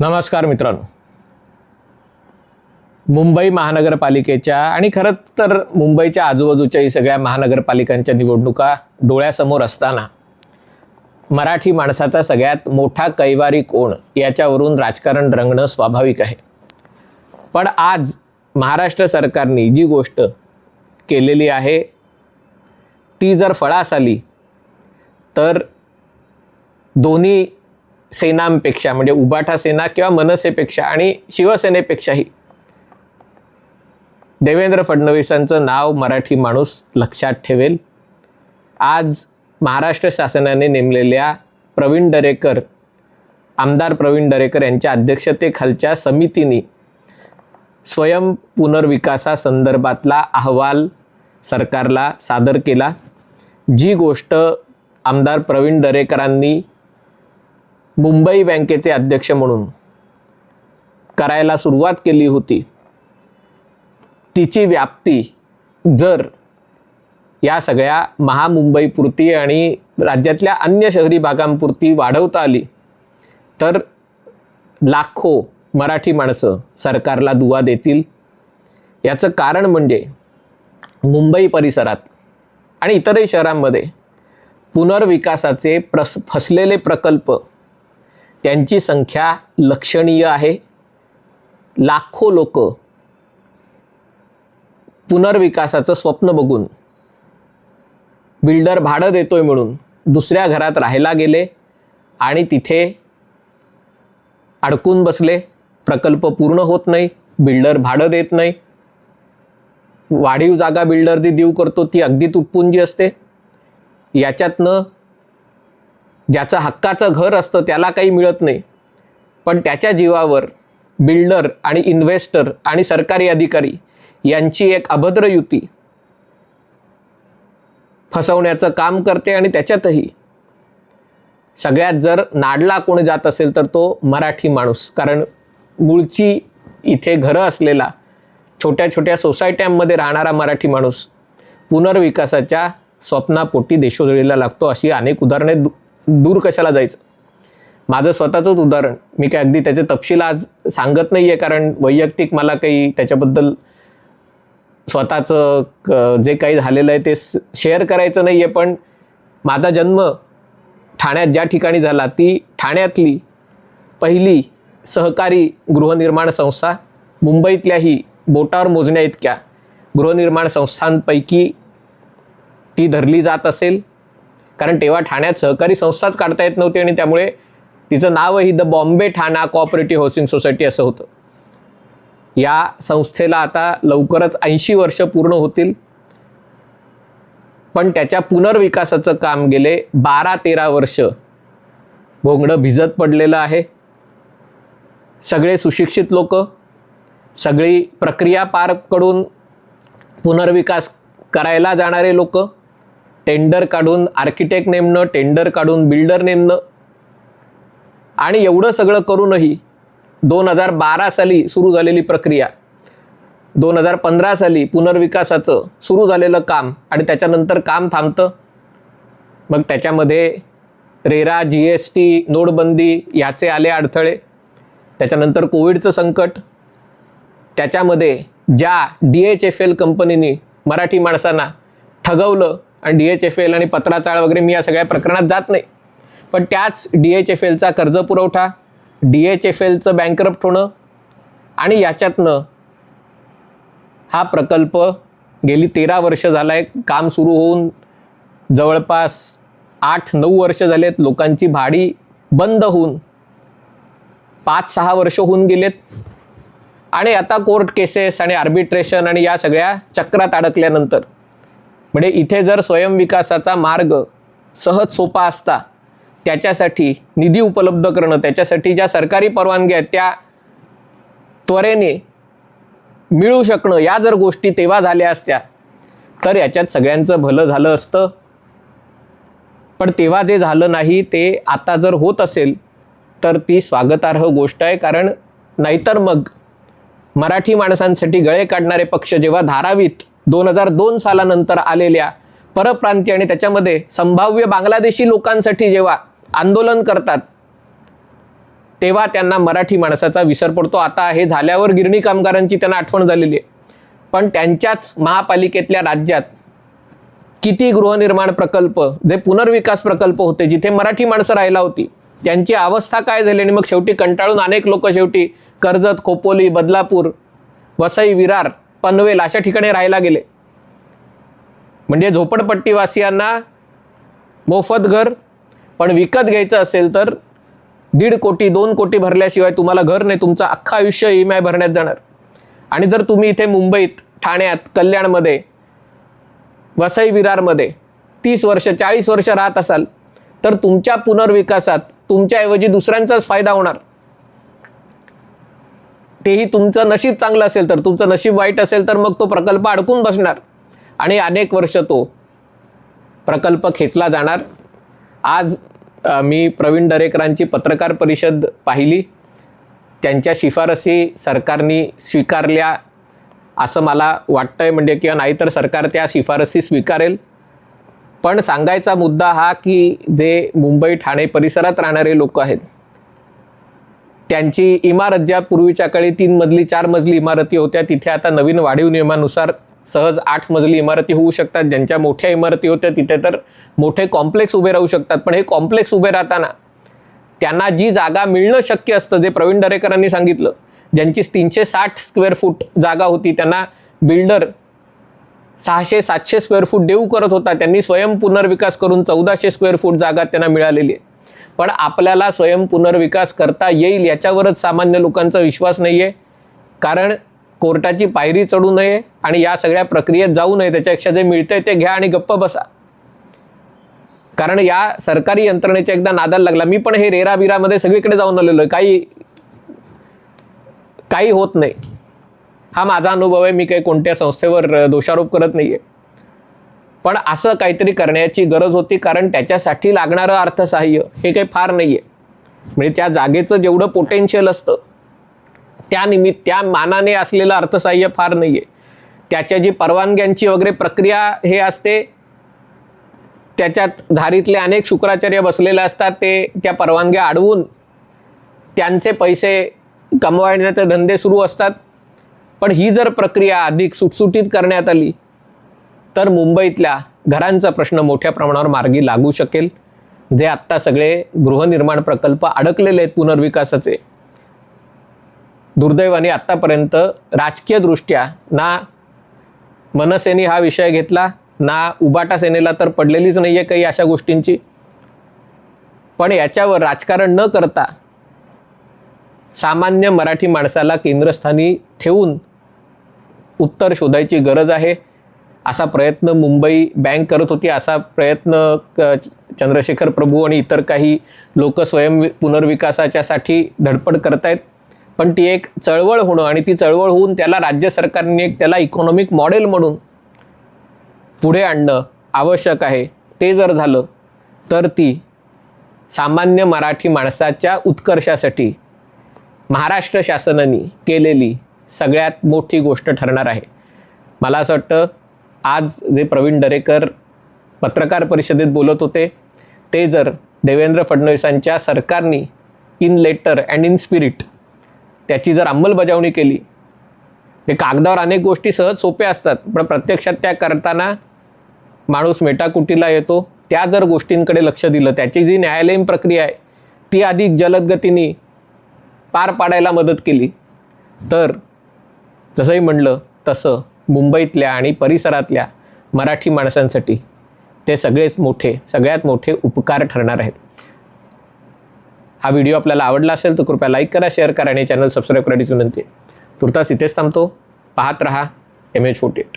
नमस्कार मित्रांनो. मुंबई महानगरपालिकेच्या आणि खरं तर मुंबईच्या आजूबाजूच्याही सगळ्या महानगरपालिकांच्या निवडणुका डोळ्यासमोर असताना मराठी माणसाचा सगळ्यात मोठा कैवारी कोण याच्यावरून राजकारण रंगणं स्वाभाविक आहे. पण आज महाराष्ट्र सरकारने जी गोष्ट केलेली आहे ती जर फळास आली तर दोन्ही सेनांपेक्षा म्हणजे उबाठा सेना किंवा मनसेपेक्षा आणि शिवसेनेपेक्षाही. देवेंद्र फडणवीसांचं नाव मराठी माणूस लक्षात ठेवेल. आज महाराष्ट्र शासनाने नेमलेल्या प्रवीण दरेकर आमदार प्रवीण दरेकर यांच्या अध्यक्षतेखालच्या समितीने स्वयं पुनर्विकासासंदर्भातला अहवाल सरकारला सादर केला. जी गोष्ट आमदार प्रवीण दरेकरांनी मुंबई बँकेचे अध्यक्ष म्हणून करायला सुरुवात केली होती. तिची व्याप्ती जर या सगळ्या महामुंबईपुरती आणि राज्यातल्या अन्य शहरी भागांपुरती वाढवता आली तर लाखो मराठी माणसं सरकारला दुवा देतील. याचं कारण म्हणजे मुंबई परिसरात आणि इतरही शहरांमध्ये पुनर्विकासाचे प्रस फसलेले प्रकल्प त्यांची संख्या लक्षणीय आहे. लाखो लोक पुनर्विकासाचं स्वप्न बघून बिल्डर भाडं देतोय म्हणून दुसऱ्या घरात राहायला गेले आणि तिथे अडकून बसले. प्रकल्प पूर्ण होत नाही बिल्डर भाडं देत नाही. वाढीव जागा बिल्डर जी देऊ करतो ती अगदी तुटपुंजी असते. याच्यातनं ज्याचं हक्काचं घर असतं त्याला काही मिळत नाही. पण त्याच्या जीवावर बिल्डर आणि इन्व्हेस्टर आणि सरकारी अधिकारी यांची एक अभद्र युती फसवण्याचं काम करते आणि त्याच्यातही. सगळ्यात जर नाडला कोण जात असेल तर तो मराठी माणूस. कारण मूळची इथे घरं असलेला छोट्या छोट्या सोसायट्यांमध्ये राहणारा मराठी माणूस पुनर्विकासाच्या स्वप्नापोटी देशोधडीला लागतो अशी अनेक उदाहरणे दूर कशाला जायचं? माझं स्वतःचंच उदाहरण. मी काय अगदी त्याचे तपशील आज सांगत नाही आहे कारण वैयक्तिक मला काही त्याच्याबद्दल स्वतःचं क- जे काही झालेलं आहे ते शेअर करायचं नाही आहे पण माझा जन्म ठाण्यात ज्या ठिकाणी झाला ती ठाण्यातली पहिली सहकारी गृहनिर्माण संस्था मुंबईतल्याही बोटावर मोजण्या इतक्या गृहनिर्माण संस्थांपैकी ती धरली जात असेल. कारण तेव्हा ठाण्यात सहकारी संस्थाच काढता येत नव्हती आणि त्यामुळे तिचं नावही the Bombay Thana cooperative housing society असं होतं. या संस्थेला आता लवकरच ऐंशी वर्ष पूर्ण होतील. पण त्याच्या पुनर्विकासाचं काम गेले बारा तेरा वर्ष. भोंगडं भिजत पडलेलं आहे. सगळे सुशिक्षित लोक सगळी प्रक्रिया पार करून पुनर्विकास करायला जाणारे लोक टेंडर काढून आर्किटेक्ट नेमणं टेंडर काढून बिल्डर नेमणं. आणि एवढं सगळं करूनही दोन हजार बारा साली सुरू झालेली प्रक्रिया दोन हजार पंधरा साली पुनर्विकासाचं सुरू झालेलं काम आणि त्याच्यानंतर काम थांबतं. मग त्याच्यामध्ये रेरा जी एस टी नोटबंदी याचे आले अडथळे. त्याच्यानंतर कोविडचं संकट. त्याच्यामध्ये ज्या डी एच एफ एल कंपनीने मराठी माणसांना ठगवलं आणि डी एच एफ एल आणि पत्राचाळ वगैरे मी या सगळ्या प्रकरणात जात नाही. पण त्याच डी एच एफ एलचा कर्ज पुरवठा डी एच एफ एलचं बँकरप्ट होणं आणि याच्यातनं हा प्रकल्प गेली तेरा वर्ष झाला आहे काम सुरू होऊन जवळपास आठ नऊ वर्ष झालेत. लोकांची भाडी बंद होऊन पाच सहा वर्ष होऊन गेलेत. आणि आता कोर्ट केसेस आणि आर्बिट्रेशन आणि या सगळ्या चक्रात अडकल्यानंतर म्हणजे इथे जर स्वयंविकासाचा मार्ग सहज सोपा असता त्याच्यासाठी निधी उपलब्ध करणं त्याच्यासाठी ज्या सरकारी परवानग्या आहेत त्या त्वरेने मिळू शकणं या जर गोष्टी तेव्हा झाल्या असत्या तर याच्यात सगळ्यांचं भलं झालं असतं. पण तेव्हा जे झालं नाही ते आता जर होत असेल तर ती स्वागतार्ह गोष्ट आहे. कारण नाहीतर मग मराठी माणसांसाठी गळे काढणारे पक्ष जेव्हा धारावीत दोन हजार दोन सालानंतर आलेल्या परप्रांतीय आणि त्याच्यामध्ये संभाव्य बांगलादेशी लोकांसाठी जेव्हा आंदोलन करतात तेव्हा त्यांना मराठी माणसाचा विसर पडतो. आता हे झाल्यावर गिरणी कामगारांची त्यांना आठवण झालेली आहे. पण त्यांच्याच महापालिकेतल्या राज्यात किती गृहनिर्माण प्रकल्प जे पुनर्विकास प्रकल्प होते जिथे मराठी माणसं राहिला होती त्यांची अवस्था काय झाली आणि मग शेवटी कंटाळून अनेक लोक शेवटी कर्जत खोपोली बदलापूर वसई विरार पनवेल अशा ठिकाणी राहायला गेले. म्हणजे झोपडपट्टीवासियांना मोफत घर पण विकत घ्यायचं असेल तर दीड कोटी दोन कोटी भरल्याशिवाय तुम्हाला घर नाही तुमचं अख्खं आयुष्य ई एम आय भरण्यात जाणार. आणि जर तुम्ही इथे मुंबईत ठाण्यात कल्याणमध्ये वसई विरारमध्ये तीस वर्ष चाळीस वर्ष राहत असाल तर तुमच्या पुनर्विकासात तुमच्याऐवजी दुसऱ्यांचाच फायदा होणार. तेही तुमचं नशीब चांगलं असेल तर तुमचं नशीब वाईट असेल तर मग तो प्रकल्प अडकून बसणार. आणि अनेक वर्ष तो प्रकल्प खेचला जाणार. आज मी प्रवीण दरेकरांची पत्रकार परिषद पाहिली. त्यांच्या शिफारसी सरकारने स्वीकारल्या असं मला वाटतं आहे म्हणजे किंवा नाहीतर सरकार त्या शिफारसी स्वीकारेल. पण सांगायचा मुद्दा हा की जे मुंबई ठाणे परिसरात राहणारे लोक आहेत त्यांची इमारत ज्या पूर्वीच्या काळी तीन मजली चार मजली इमारती होत्या तिथे आता नवीन वाढीव नियमानुसार सहज आठ मजली इमारती होऊ शकतात. ज्यांच्या मोठ्या इमारती होत्या तिथे तर मोठे कॉम्प्लेक्स उभे राहू शकतात. पण हे कॉम्प्लेक्स उभे राहताना त्यांना जी जागा मिळणं शक्य असतं जे प्रवीण दरेकरांनी सांगितलं ज्यांची तीनशे साठ स्क्वेअर फूट जागा होती त्यांना बिल्डर सहाशे सातशे स्क्वेअर फूट देऊ करत होता. त्यांनी स्वयं पुनर्विकास करून चौदाशे स्क्वेअर फूट जागा त्यांना मिळालेली आहे. पण आपल्याला स्वयं पुनर्विकास करता येईल याच्यावरच सामान्य लोकांचा विश्वास नाही आहे कारण कोर्टाची पायरी चढू नये आणि या सगळ्या प्रक्रियेत जाऊ नये त्याच्यापेक्षा जे मिळतंय ते घ्या आणि गप्प बसा. कारण या सरकारी यंत्रणेच्या एकदा नादाला लागला. मी पण हे रेराबिरामध्ये सगळीकडे जाऊन आलेलो आहे. काही काही होत नाही. हा माझा अनुभव आहे. मी काही कोणत्या संस्थेवर दोषारोप करत नाही आहे पण असं काहीतरी करण्याची गरज होती कारण त्याच्यासाठी लागणारं अर्थसहाय्य हे काही फार नाही आहे म्हणजे त्या जागेचं जेवढं पोटेन्शियल असतं त्या निमित्त त्या मानाने असलेलं अर्थसहाय्य फार नाही आहे त्याच्या जी परवानग्यांची वगैरे प्रक्रिया हे असते त्याच्यात धारीतले अनेक शुक्राचार्य बसलेले असतात ते त्या परवानग्या अडवून त्यांचे पैसे कमवण्याचे धंदे सुरू असतात. पण ही जर प्रक्रिया अधिक सुटसुटीत करण्यात आली तर मुंबईतल्या घरांचा प्रश्न मोठ्या प्रमाणावर मार्गी लागू शकेल. जे आत्ता सगळे गृहनिर्माण प्रकल्प अडकलेले आहेत पुनर्विकासाचे. दुर्दैवाने आत्तापर्यंत राजकीयदृष्ट्या ना मनसेने हा विषय घेतला ना उबाटा सेनेला तर पडलेलीच नाही आहे काही अशा गोष्टींची. पण याच्यावर राजकारण न करता सामान्य मराठी माणसाला केंद्रस्थानी ठेवून उत्तर शोधायची गरज आहे. असा प्रयत्न मुंबई बँक करत होती असा प्रयत्न क- चंद्रशेखर प्रभू आणि इतर काही लोक स्वयं पुनर्विकासाच्यासाठी धडपड करतायत. पण ती एक चळवळ होणं आणि ती चळवळ होऊन त्याला राज्य सरकारने एक त्याला इकॉनॉमिक मॉडेल म्हणून पुढे आणणं आवश्यक आहे. ते जर झालं तर ती सामान्य मराठी माणसाच्या उत्कर्षासाठी महाराष्ट्र शासनाने केलेली सगळ्यात मोठी गोष्ट ठरणार आहे. मला असं वाटतं आज जे प्रवीण दरेकर पत्रकार परिषदेत बोलत होते ते जर देवेंद्र फडणवीसांच्या सरकारने in letter and in spirit त्याची जर अंमलबजावणी केली हे कागदावर अनेक गोष्टी सहज सोप्या असतात पण प्रत्यक्षात त्या करताना माणूस मेटाकुटीला येतो त्या जर गोष्टींकडे लक्ष दिलं त्याची जी न्यायालयीन प्रक्रिया आहे ती अधिक जलद गतीने पार पाडायला मदत केली. तर जसंही म्हणलं तसं मुंबईतल्या आणि परिसरातल्या मराठी माणसांसाठी ते सगळेच मोठे सगळ्यात मोठे उपकार ठरणार आहेत. हा व्हिडिओ आपल्याला आवडला असेल तर कृपया लाईक करा शेअर करा आणि चॅनल सबस्क्राईब करायची विनंती तुर्तास इथेच थांबतो. पाहत रहा. M H forty eight